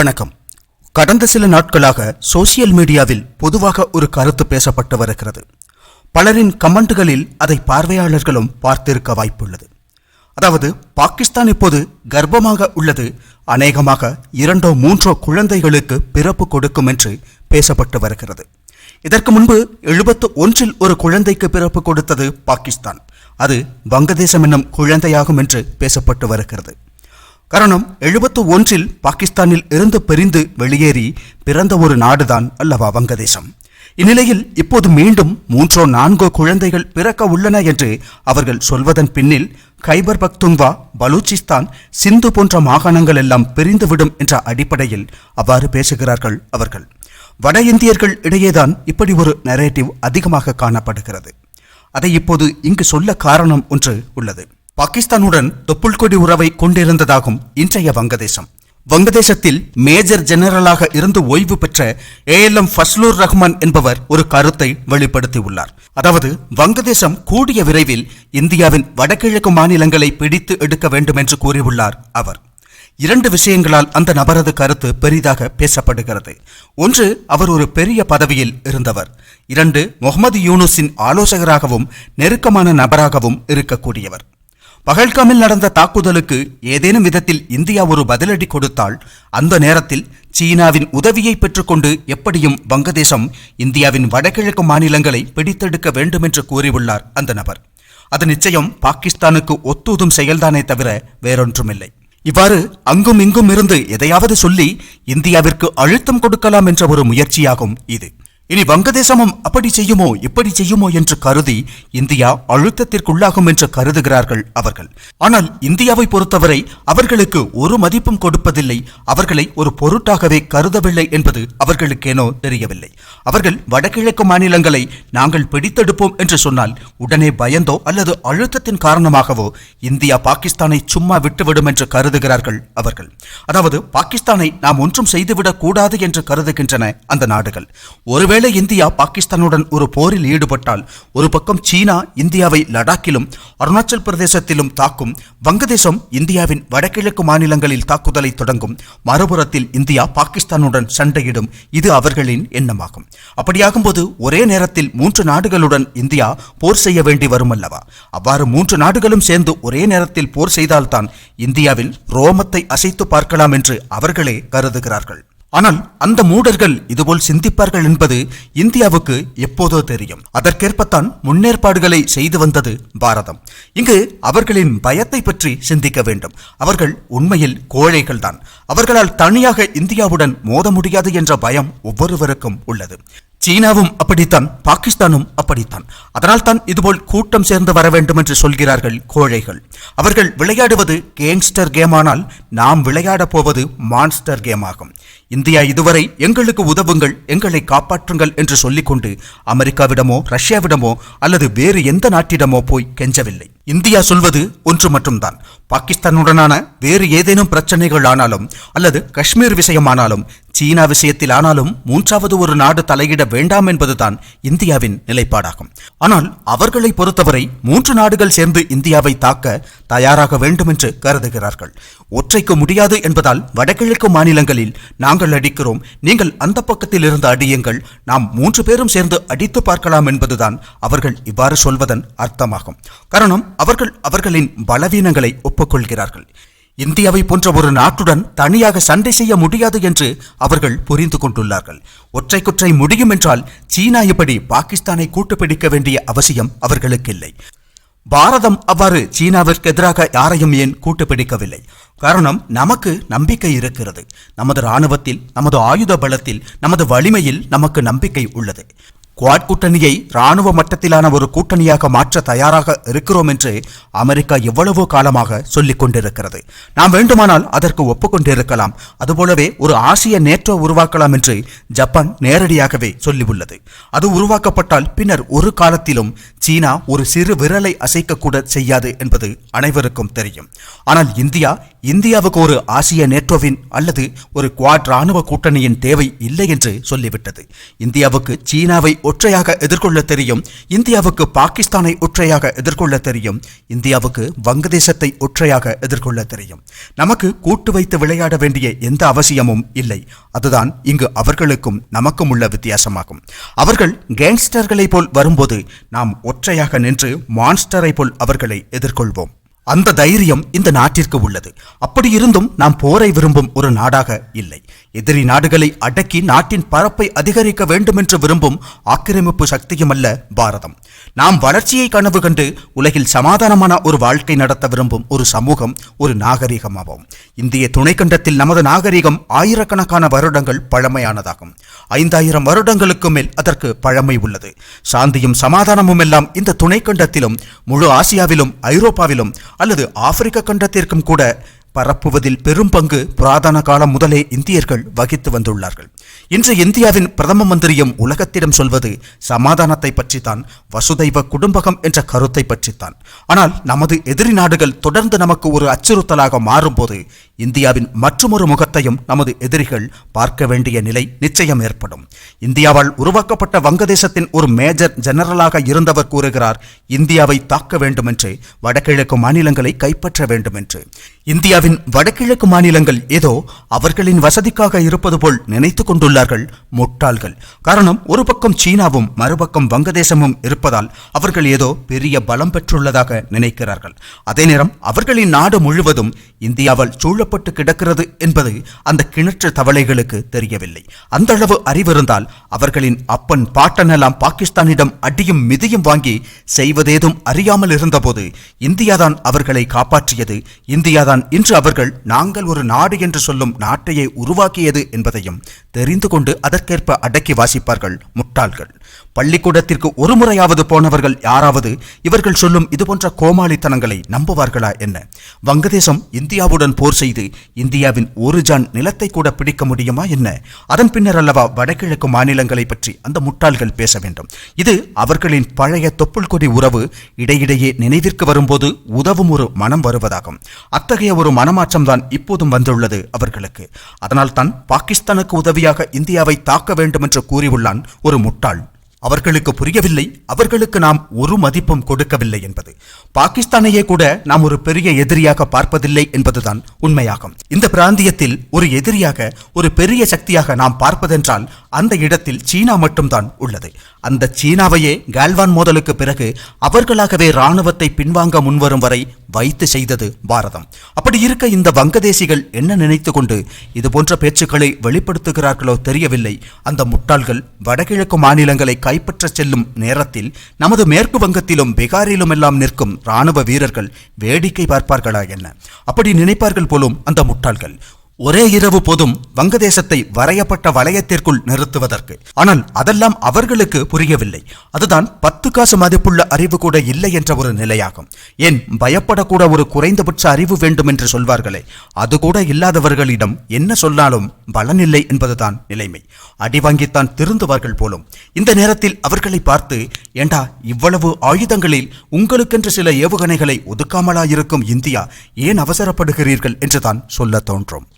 வணக்கம். கடந்த சில நாட்களாக சோசியல் மீடியாவில் பொதுவாக ஒரு கருத்து பேசப்பட்டு வருகிறது பலரின் கமெண்ட்டுகளில் அதை பார்வையாளர்களும் பார்த்திருக்க வாய்ப்புள்ளது. அதாவது பாகிஸ்தான் இப்போது கர்ப்பமாக உள்ளது. அநேகமாக இரண்டோ மூன்றோ குழந்தைகளுக்கு பிறப்பு கொடுக்கும் என்று பேசப்பட்டு வருகிறது. இதற்கு முன்பு எழுபத்து ஒன்றில் ஒரு குழந்தைக்கு பிறப்பு கொடுத்தது பாகிஸ்தான். அது வங்கதேசம் என்னும் குழந்தையாகும் என்று பேசப்பட்டு வருகிறது. காரணம் எழுபத்து ஒன்றில் பாகிஸ்தானில் இருந்து பிரிந்து வெளியேறி பிறந்த ஒரு நாடுதான் அல்லவா வங்கதேசம். இந்நிலையில் இப்போது மீண்டும் மூன்றோ நான்கோ குழந்தைகள் பிறக்க உள்ளன என்று அவர்கள் சொல்வதன் பின்னில் கைபர் பக்துங்வா பலூச்சிஸ்தான் சிந்து போன்ற மாகாணங்கள் எல்லாம் பிரிந்துவிடும் என்ற அடிப்படையில் அவ்வாறு பேசுகிறார்கள் அவர்கள். வட இந்தியர்கள் இடையேதான் இப்படி ஒரு நரேட்டிவ் அதிகமாக காணப்படுகிறது. அதை இப்போது இங்கு சொல்ல காரணம் ஒன்று உள்ளது. பாகிஸ்தானுடன் தொப்புள்கொடி உறவை கொண்டிருந்ததாகும் இன்றைய வங்கதேசம். வங்கதேசத்தில் மேஜர் ஜெனரலாக இருந்து ஓய்வு பெற்ற A L M Fazlur Rahman என்பவர் ஒரு கருத்தை வெளிப்படுத்தியுள்ளார். அதாவது வங்கதேசம் கூடிய விரைவில் இந்தியாவின் வடகிழக்கு மாநிலங்களை பிடித்து எடுக்க வேண்டும் என்று கூறியுள்ளார் அவர். இரண்டு விஷயங்களால் அந்த நபரது கருத்து பெரிதாக பேசப்படுகிறது. ஒன்று அவர் ஒரு பெரிய பதவியில் இருந்தவர். இரண்டு முகமது யூனுஸின் ஆலோசகராகவும் நெருக்கமான நபராகவும் இருக்கக்கூடியவர். பகல்காமில் நடந்த தாக்குதலுக்கு ஏதேனும் விதத்தில் இந்தியா ஒரு பதிலடி கொடுத்தால் அந்த நேரத்தில் சீனாவின் உதவியை பெற்றுக்கொண்டு எப்படியும் வங்கதேசம் இந்தியாவின் வடகிழக்கு மாநிலங்களை பிடித்தெடுக்க வேண்டும் என்று கூறியுள்ளார் அந்த நபர். அது நிச்சயம் பாகிஸ்தானுக்கு ஒத்துதும் செயல்தானே தவிர வேறொன்றுமில்லை. இவ்வாறு அங்கும் இங்கும் இருந்து எதையாவது சொல்லி இந்தியாவிற்கு அழுத்தம் கொடுக்கலாம் என்ற ஒரு முயற்சியாகும் இது. இனி வங்கதேசமும் அப்படி செய்யுமோ இப்படி செய்யுமோ என்று கருதி இந்தியா அழுத்தத்திற்குள்ளாகும் என்று கருதுகிறார்கள் அவர்கள். ஆனால் இந்தியாவை பொறுத்தவரை அவர்களுக்கு ஒரு மதிப்பும் கொடுப்பதில்லை. அவர்களை ஒரு பொருட்டாகவே கருதவில்லை என்பது அவர்களுக்கேனோ தெரியவில்லை. அவர்கள் வடகிழக்கு மாநிலங்களை நாங்கள் பிடித்தெடுப்போம் என்று சொன்னால் உடனே பயந்தோ அல்லது அழுத்தத்தின் காரணமாகவோ இந்தியா பாகிஸ்தானை சும்மா விட்டுவிடும் என்று கருதுகிறார்கள் அவர்கள். அதாவது பாகிஸ்தானை நாம் ஒன்றும் செய்துவிடக் கூடாது என்று கருதுகின்றன அந்த நாடுகள். ஒருவேளை ஒருவேளை இந்தியா பாகிஸ்தானுடன் ஒரு போரில் ஈடுபட்டால் ஒரு பக்கம் சீனா இந்தியாவை லடாக்கிலும் அருணாச்சல் பிரதேசத்திலும் தாக்கும் வங்கதேசம் இந்தியாவின் வடகிழக்கு மாநிலங்களில் தாக்குதலை தொடங்கும். மறுபுறத்தில் இந்தியா பாகிஸ்தானுடன் சண்டையிடும். இது அவர்களின் எண்ணமாகும். அப்படியாகும்போது ஒரே நேரத்தில் மூன்று நாடுகளுடன் இந்தியா போர் செய்ய வேண்டி வரும் அல்லவா அவ்வாறு மூன்று நாடுகளும் சேர்ந்து ஒரே நேரத்தில் போர் செய்தால்தான் இந்தியாவில் ரோமத்தை அசைத்து பார்க்கலாம் என்று அவர்களே கருதுகிறார்கள். ஆனால் அந்த மூடர்கள் இதுபோல் சிந்திப்பார்கள் என்பது இந்தியாவுக்கு எப்போதோ தெரியும். அதற்கேற்பத்தான் முன்னேற்பாடுகளை செய்து வந்தது பாரதம். இங்கு அவர்களின் பயத்தை பற்றி சிந்திக்க வேண்டும். அவர்கள் உண்மையில் கோழைகள்தான். அவர்களால் தனியாக இந்தியாவுடன் மோத முடியாது என்ற பயம் ஒவ்வொருவருக்கும் உள்ளது. சீனாவும் அப்படித்தான் பாகிஸ்தானும் அப்படித்தான். அதனால் தான் இதுபோல் கூட்டம் சேர்ந்து வர வேண்டும் என்று சொல்கிறார்கள் கோழைகள். அவர்கள் விளையாடுவது கேங்ஸ்டர் கேமானால் நாம் விளையாடப் போவது மான்ஸ்டர் கேம் ஆகும் இந்தியா இதுவரை எங்களுக்கு உதவுங்கள் எங்களை காப்பாற்றுங்கள் என்று சொல்லிக்கொண்டு அமெரிக்காவிடமோ ரஷ்யாவிடமோ அல்லது வேறு எந்த நாட்டிடமோ போய் கெஞ்சவில்லை. இந்தியா சொல்வது ஒன்று மட்டும்தான். பாகிஸ்தானுடனான வேறு ஏதேனும் பிரச்சனைகள் ஆனாலும் அல்லது காஷ்மீர் விஷயமானாலும் சீனா விஷயத்தில் ஆனாலும் மூன்றாவது ஒரு நாடு தலையிட வேண்டாம் என்பதுதான் இந்தியாவின் நிலைப்பாடாகும். ஆனால் அவர்களை பொறுத்தவரை மூன்று நாடுகள் சேர்ந்து இந்தியாவை தாக்க தயாராக வேண்டும் என்று கருதுகிறார்கள். ஒற்றைக்கு முடியாது என்பதால் வடகிழக்கு மாநிலங்களில் நாங்கள் அடிக்கிறோம் நீங்கள் அந்த பக்கத்தில் இருந்து அடியுங்கள் நாம் மூன்று பேரும் சேர்ந்து அடித்து பார்க்கலாம் என்பதுதான் அவர்கள் இவ்வாறு சொல்வதன் அர்த்தமாகும். காரணம் அவர்கள் அவர்களின் பலவீனங்களை ஒப்புக்கொள்கிறார்கள். இந்தியாவை போன்ற ஒரு நாட்டுடன் தனியாக சண்டை செய்ய முடியாது என்று அவர்கள் புரிந்து கொண்டுள்ளார்கள். ஒற்றைக்குற்றை முடியும் என்றால் சீனா இப்படி பாகிஸ்தானை கூட்டுப்பிடிக்க வேண்டிய அவசியம் அவர்களுக்கு இல்லை பாரதம் அவ்வாறு சீனாவிற்கு எதிராக யாரையும் ஏன் கூட்டுப்பிடிக்கவில்லை? காரணம் நமக்கு நம்பிக்கை இருக்கிறது. நமது இராணுவத்தில் நமது ஆயுத பலத்தில் நமது வலிமையில் நமக்கு நம்பிக்கை உள்ளது. குவாட் கூட்டணியை ராணுவ மட்டத்திலான ஒரு கூட்டணியாக மாற்ற தயாராக இருக்கிறோம் என்று அமெரிக்கா எவ்வளவோ காலமாக சொல்லிக் கொண்டிருக்கிறது. நாம் வேண்டுமானால் அதற்கு ஒப்புக்கொண்டிருக்கலாம் அதுபோலவே ஒரு ஆசிய நேற்றோ உருவாக்கலாம் என்று ஜப்பான் நேரடியாகவே சொல்லியுள்ளது. அது உருவாக்கப்பட்டால் பின்னர் ஒரு காலத்திலும் சீனா ஒரு சிறு விரலை அசைக்கக்கூட செய்யாது என்பது அனைவருக்கும் தெரியும். ஆனால் இந்தியா இந்தியாவுக்கு ஒரு ஆசிய நேட்டோவின் அல்லது ஒரு குவாட் ராணுவ கூட்டணியின் தேவை இல்லை என்று சொல்லிவிட்டது. இந்தியாவுக்கு சீனாவை ஒற்றையாக எதிர்கொள்ள தெரியும். இந்தியாவுக்கு பாகிஸ்தானை ஒற்றையாக எதிர்கொள்ள தெரியும். இந்தியாவுக்கு வங்கதேசத்தை ஒற்றையாக எதிர்கொள்ள தெரியும். நமக்கு கூட்டு வைத்து விளையாட வேண்டிய எந்த அவசியமும் இல்லை. அதுதான் இங்கு அவர்களுக்கும் நமக்கும் உள்ள வித்தியாசமாகும். அவர்கள் கேங்ஸ்டர்களை போல் வரும்போது நாம் ஒற்றையாக நின்று மான்ஸ்டரை போல் அவர்களை எதிர்கொள்வோம். அந்த தைரியம் இந்த நாட்டிற்கு உள்ளது. அப்படி இருந்தும் நாம் போரை விரும்பும் ஒரு நாடாக இல்லை. எதிரி நாடுகளை அடக்கி நாட்டின் பரப்பை அதிகரிக்க வேண்டும் என்று விரும்பும் ஆக்கிரமிப்பு சக்தியும் அல்ல பாரதம். நாம் வளர்ச்சியை கனவு கண்டு உலகில் சமாதானமான ஒரு வாழ்க்கை நடத்த விரும்பும் ஒரு சமூகம் ஒரு நாகரிகமாகும் இந்திய துணைக்கண்டத்தில் நமது நாகரிகம் ஆயிரக்கணக்கான வருடங்கள் பழமையானதாகும். ஐந்தாயிரம் வருடங்களுக்கு மேல் அதற்கு பழமை உள்ளது. சாந்தியும் சமாதானமும் எல்லாம் இந்த துணைக்கண்டத்திலும் முழு ஆசியாவிலும் ஐரோப்பாவிலும் அல்லது ஆப்பிரிக்க கண்டத்திற்கும் கூட பரப்புவதில் பெரும் பங்கு புராதன காலம் முதலே இந்தியர்கள் வகித்து வந்துள்ளார்கள். இன்று இந்தியாவின் பிரதம மந்திரியும் உலகத்திடம் சொல்வது சமாதானத்தை பற்றித்தான் வசுதைவ குடும்பகம் என்ற கருத்தை பற்றித்தான். ஆனால் நமது எதிரி நாடுகள் தொடர்ந்து நமக்கு ஒரு அச்சுறுத்தலாக மாறும்போது இந்தியாவின் மற்றொரு முகத்தையும் நமது எதிரிகள் பார்க்க வேண்டிய நிலை நிச்சயம் ஏற்படும். இந்தியாவால் உருவாக்கப்பட்ட வங்கதேசத்தின் ஒரு மேஜர் ஜெனரலாக இருந்தவர் கூறுகிறார் இந்தியாவை தாக்க வேண்டும் என்று வடகிழக்கு மாநிலங்களை கைப்பற்ற வேண்டும் என்று இந்தியாவின் வடகிழக்கு மாநிலங்கள் ஏதோ அவர்களின் வசதிக்காக இருப்பது போல் நினைத்துக் கொண்டுள்ளார்கள் முட்டாள்கள். காரணம் ஒரு பக்கம் சீனாவும் மறுபக்கம் வங்கதேசமும் இருப்பதால் அவர்கள் ஏதோ பெரிய பலம் பெற்றுள்ளதாக நினைக்கிறார்கள். அதே நேரம் அவர்களின் நாடு முழுவதும் இந்தியாவால் சூழ சூழப்பட்டு கிடக்கிறது என்பது அந்த கிணற்று தவளைகளுக்கு தெரியவில்லை. அந்த அளவு அறிவிருந்தால் அவர்களின் அப்பன் பாட்டனெல்லாம் பாகிஸ்தானிடம் அடியும் மிதியும் வாங்கி செய்வதேதும் அறியாமல் இருந்தபோது இந்தியாதான் அவர்களை காப்பாற்றியது. இந்தியாதான் இன்று அவர்கள் நாங்கள் ஒரு நாடு என்று சொல்லும் நாட்டையே உருவாக்கியது என்பதையும் தெரிந்து கொண்டு அதற்கேற்ப அடக்கி வாசிப்பார்கள் முட்டாள்கள். பள்ளிக்கூடத்திற்கு ஒரு முறையாவது போனவர்கள் யாராவது இவர்கள் சொல்லும் இதுபோன்ற கோமாளித்தனங்களை நம்புவார்களா என்ன? வங்கதேசம் இந்தியாவுடன் போர் செய்து இந்தியாவின் ஒரு ஜான் நிலத்தை கூட பிடிக்க முடியுமா என்ன? அதன் பின்னர் அல்லவா வடகிழக்கு மாநிலங்களை பற்றி அந்த முட்டாள்கள் பேச வேண்டும். இது அவர்களின் பழைய தொப்புள் கொடி உறவு இடையிடையே நினைவிற்கு வரும்போது உதவும் ஒரு மனம் வருவதாகும். அத்தகைய ஒரு மனமாற்றம் தான் இப்போதும் வந்துள்ளது அவர்களுக்கு. அதனால்தான் பாகிஸ்தானுக்கு உதவியாக இந்தியாவை தாக்க வேண்டும் என்று கூறியுள்ளான் ஒரு முட்டாள். அவர்களுக்கு புரியவில்லை. அவர்களுக்கு நாம் ஒரு மதிப்பும் கொடுக்கவில்லை என்பது. பாகிஸ்தானையே கூட நாம் ஒரு பெரிய எதிரியாக பார்ப்பதில்லை என்பதுதான் உண்மையாகும். இந்த பிராந்தியத்தில் ஒரு எதிரியாக ஒரு பெரிய சக்தியாக நாம் பார்ப்பதென்றால் அந்த இடத்தில் சீனா மட்டும்தான் உள்ளது. அந்த சீனாவையே கால்வான் மோதலுக்கு பிறகு அவர்களாகவே ராணுவத்தை பின்வாங்க முன்வரும் வரை வைத்து செய்தது பாரதம். அப்படி இருக்க இந்த வங்கதேசிகள் என்ன நினைத்து கொண்டு இது போன்ற பேச்சுக்களை வெளிப்படுத்துகிறார்களோ தெரியவில்லை. அந்த முட்டாள்கள் வடகிழக்கு மாநிலங்களை கைப்பற்ற செல்லும் நேரத்தில் நமது மேற்கு வங்கத்திலும் பீகாரிலும் எல்லாம் நிற்கும் ராணுவ வீரர்கள் வேடிக்கை பார்ப்பார்களா என்ன? அப்படி நினைப்பார்கள் போலும் அந்த முட்டாள்கள். ஒரே இரவு போதும் வங்கதேசத்தை வரையப்பட்ட வளையத்திற்குள் நிறுத்துவதற்கு. ஆனால் அதெல்லாம் அவர்களுக்கு புரியவில்லை. அதுதான் பத்து காசு மதிப்புள்ள அறிவு கூட இல்லை என்ற ஒரு நிலையாகும். ஏன் பயப்படக்கூட ஒரு குறைந்தபட்ச அறிவு வேண்டும் என்று சொல்வார்களே? அது கூட இல்லாதவர்களிடம் என்ன சொன்னாலும் பலனில்லை என்பதுதான் நிலைமை. அடி வாங்கித்தான் திருந்துவார்கள் போலும். இந்த நேரத்தில் அவர்களை பார்த்து ஏண்டா இவ்வளவு ஆயுதங்களில் உங்களுக்கென்று சில ஏவுகணைகளை ஒதுக்காமலாயிருக்கும் இந்தியா ஏன் அவசரப்படுகிறீர்கள்? என்றுதான் சொல்ல தோன்றும்.